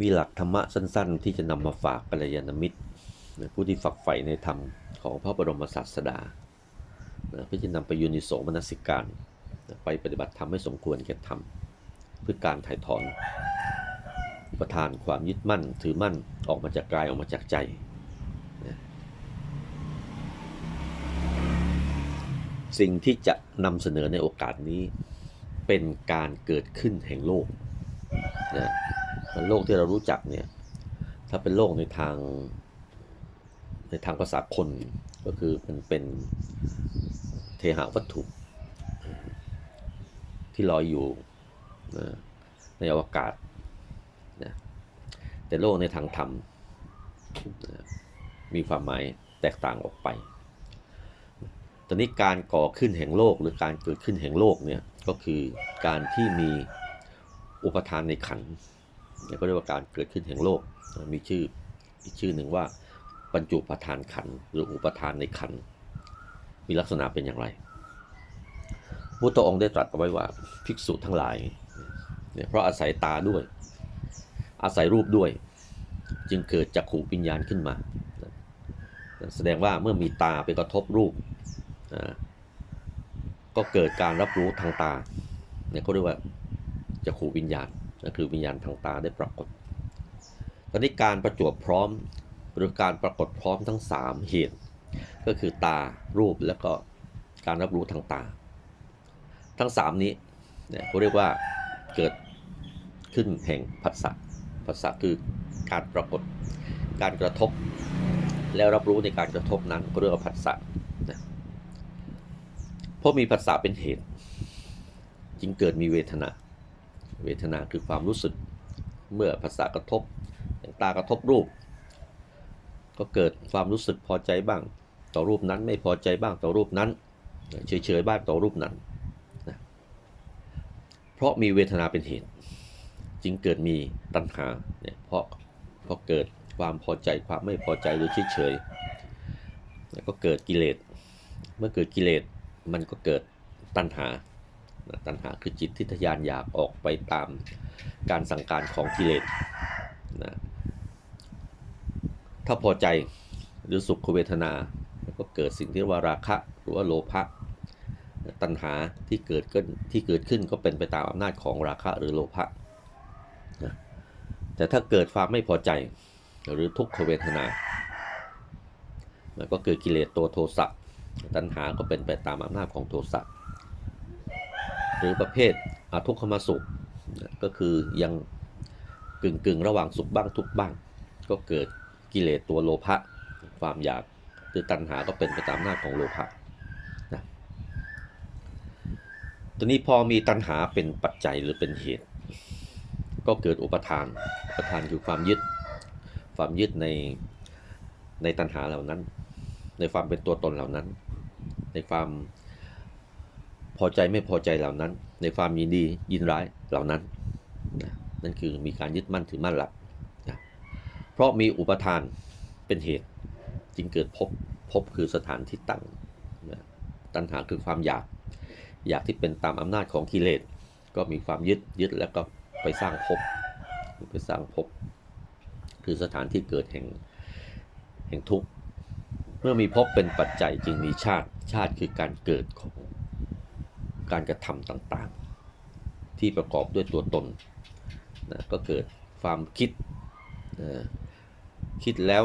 มีหลักธรรมะสั้นๆ ที่จะนำมาฝากกัลยาณมิตรนะผู้ที่ฝักใฝ่ในธรรมของพระบรมศาสดานะเพื่อจะนำไปยูนิโสมนสิการนะไปปฏิบัติธรรมให้สมควรแก่ธรรมเพื่อการถ่ายถอนอุปทานความยึดมั่นถือมั่นออกมาจากกายออกมาจากใจนะสิ่งที่จะนำเสนอในโอกาสนี้เป็นการเกิดขึ้นแห่งโลกนะ โลกที่เรารู้จักเนี่ยถ้าเป็นโลกในทางในทางภาษาคนก็คือมันเป็นเทหะวัตถุ ที่ลอยอยู่นะในอวกาศนะแต่โลกในทางธรรมนะมีความหมายแตกต่างออกไป ตอนนี้การก่อขึ้นแห่งโลกหรือการเกิดขึ้นแห่งโลกเนี่ยก็คือการที่มีอุปทานในขันธ์ ก็เรียกว่าการเกิดขึ้นแห่งโลก มีชื่ออีกชื่อหนึ่งว่าบรรจุปทานขันหรืออุปทานในขันมีลักษณะเป็นอย่างไรพุทธองค์ได้ตรัสเอาไว้ว่าภิกษุทั้งหลายเนี่ยเพราะอาศัยตาด้วย อาศัยรูปด้วย จึงเกิดจักขูวิญญาณขึ้นมา แสดงว่าเมื่อมีตาไปกระทบรูป ก็เกิดการรับรู้ทางตาเนี่ยเขาเรียกว่าจักขูวิญญาณ นั่นคือวิญญาณทางตาได้ปรากฏ ตอนนี้การประจวบพร้อมหรือการปรากฏพร้อมทั้ง 3 เหตุ ก็คือตารูปแล้วก็การรับรู้ทางตา ทั้ง 3 นี้เนี่ยเขาเรียกว่าเกิดขึ้นแห่งผัสสะผัสสะคือการปรากฏการกระทบ แล้วรับรู้ในการกระทบนั้นก็เรียกว่าผัสสะนะเพราะมีผัสสะเป็นเหตุ จึงเกิดมีเวทนา เวทนาคือความรู้สึก เมื่อภาษากระทบอย่างตากระทบรูป ก็เกิดความรู้สึกพอใจบ้าง ต่อรูปนั้นไม่พอใจบ้างต่อรูปนั้นเฉยๆบ้างต่อรูปนั้นนะเพราะมีเวทนาเป็นเหตุ จึงเกิดมีตัณหาเนี่ยเพราะเพราะเกิดความพอใจความไม่พอใจหรือเฉยๆแล้วก็เกิดกิเลส เมื่อเกิดกิเลสมันก็เกิดตัณหา ตัณหาคือจิตที่ทยานอยากออกไปตามการสั่งการของกิเลสนะถ้าพอใจหรือสุขเวทนาก็เกิดสิ่งที่เรียกว่าราคะหรือว่าโลภะตัณหาที่เกิดขึ้นที่เกิดขึ้นก็เป็นไปตามอำนาจของราคะหรือโลภะนะแต่ถ้าเกิดความไม่พอใจหรือทุกขเวทนาก็เกิดกิเลสตัวโทสะตัณหาก็เป็นไปตามอำนาจของโทสะ หรือประเภททุกขมสุขก็คือยังกึ่งกึ่งระหว่างสุขบ้างทุกบ้าง ก็เกิดกิเลสตัวโลภะความอยากหรือตัณหาก็เป็นไปตามอำนาของโลภะนะตอนนี้พอมีตัณหาเป็นปัจจัยหรือเป็นเหตุ ก็เกิดอุปทาน อุปทานคือความยึด ความยึดในในตัณหาเหล่านั้น ในความเป็นตัวตนเหล่านั้น ในความ พอใจไม่พอใจเหล่านั้น ในความยินดียินร้ายเหล่านั้นนะนั่นคือมีการยึดมั่นถือมั่นหลักนะเพราะมีอุปทานเป็นเหตุ จึงเกิดภพภพคือสถานที่ตั้งนะตัณหาคือความอยาก อยากที่เป็นตามอำนาจของกิเลสก็มีความยึดยึดแล้วก็ไปสร้างภพไปสร้างภพคือสถานที่เกิดแห่งแห่งทุกข์เมื่อมีภพเป็นปัจจัยจึงมีชาติชาติคือการเกิดของ การกระทำต่างๆ ที่ประกอบด้วยตัวตนนะก็เกิดความคิดนะคิดแล้ว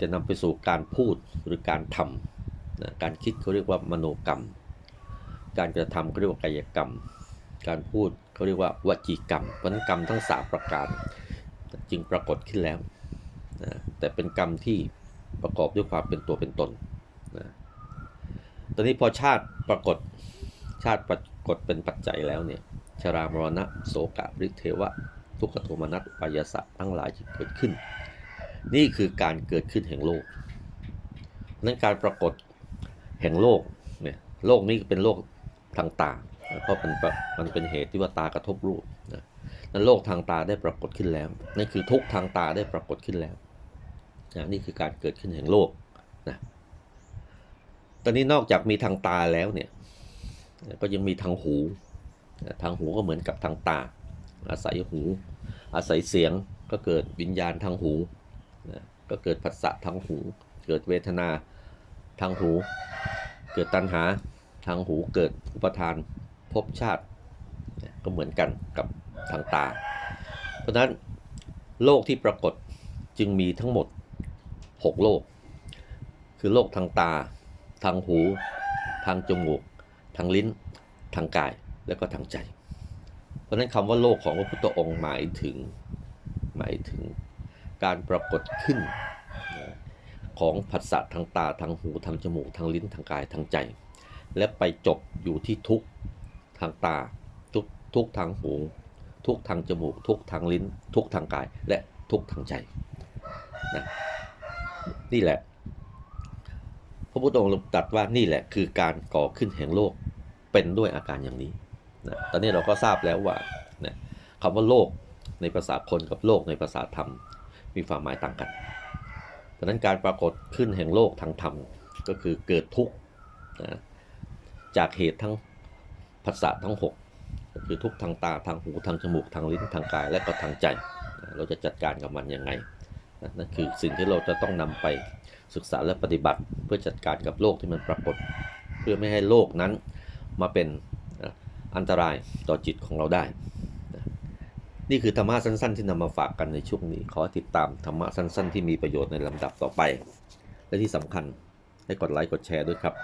จะนำไปสู่การพูดหรือการทำนะการคิดเขาเรียกว่ามโนกรรม การกระทำเขาเรียกว่ากายกรรม การพูดเขาเรียกว่าวจีกรรมเพราะนั้นกรรมทั้งสามประการจึงปรากฏขึ้นแล้วนะแต่เป็นกรรมที่ประกอบด้วยความเป็นตัวเป็นตนนะตอนนี้พอชาติปรากฏ ชาติปรากฏเป็นปัจจัยแล้วเนี่ย ชรามรณะโสกะริเทวะ ทุกขโทมนัสปายสะทั้งหลายที่เกิดขึ้น นี่คือการเกิดขึ้นแห่งโลกนั้นการปรากฏแห่งโลกเนี่ย โลกนี้เป็นโลกทางตา เพราะมันมันเป็นเหตุที่ว่าตากระทบรูปนะนั้นโลกทางตาได้ปรากฏขึ้นแล้ว นั่นคือทุกทางตาได้ปรากฏขึ้นแล้วนะนี่คือการเกิดขึ้นแห่งโลกนะตอนนี้นอกจากมีทางตาแล้วเนี่ย ก็ยังมีทางหู ทางหูก็เหมือนกับทางตา อาศัยหู อาศัยเสียงก็เกิดวิญญาณทางหู ก็เกิดผัสสะทางหู เกิดเวทนาทางหู เกิดตัณหาทางหู เกิดอุปทานภพชาติ ก็เหมือนกันกับทางตา เพราะฉะนั้นโลกที่ปรากฏจึงมีทั้งหมด 6 โลก คือโลกทางตา ทางหู ทางจมูก ทางลิ้นทางกายแล้วก็ทางใจ เพราะฉะนั้นคำว่าโลกของพระพุทธองค์หมายถึงหมายถึงการปรากฏขึ้นของผัสสะทางตาทางหูทางจมูกทางลิ้นทางกายทางใจ และไปจบอยู่ที่ทุกทางตาทุกทุกทางหู ทุกทางจมูก ทุกทางลิ้น ทุกทางกายและทุกทางใจนะนี่แหละ พระพุทธองค์ตรัสว่านี่แหละคือการก่อขึ้นแห่งโลก เป็นด้วยอาการอย่างนี้นะตอนนี้เราก็ทราบแล้วว่านะคำว่าโลกในภาษาคนกับโลกในภาษาธรรม มีความหมายต่างกันดังนั้นการปรากฏขึ้นแห่งโลกทางธรรมก็คือเกิดทุกข์นะจากเหตุทั้งภาษาทั้งหกก็คือทุกข์ทางตาทางหูทางจมูกทางลิ้นทางกายและก็ทางใจนะเราจะจัดการกับมันยังไงนะนั่นคือสิ่งที่เราจะต้องนำไปศึกษาและปฏิบัติเพื่อจัดการกับโลกที่มันปรากฏ เพื่อไม่ให้โลกนั้น มาเป็นอันตรายต่อจิตของเราได้นะนี่คือธรรมะสั้น ๆ ที่นำมาฝากกันในช่วงนี้ ขอติดตามธรรมะสั้น ๆ ที่มีประโยชน์ในลำดับต่อไป และที่สำคัญให้กดไลค์กดแชร์ด้วยครับ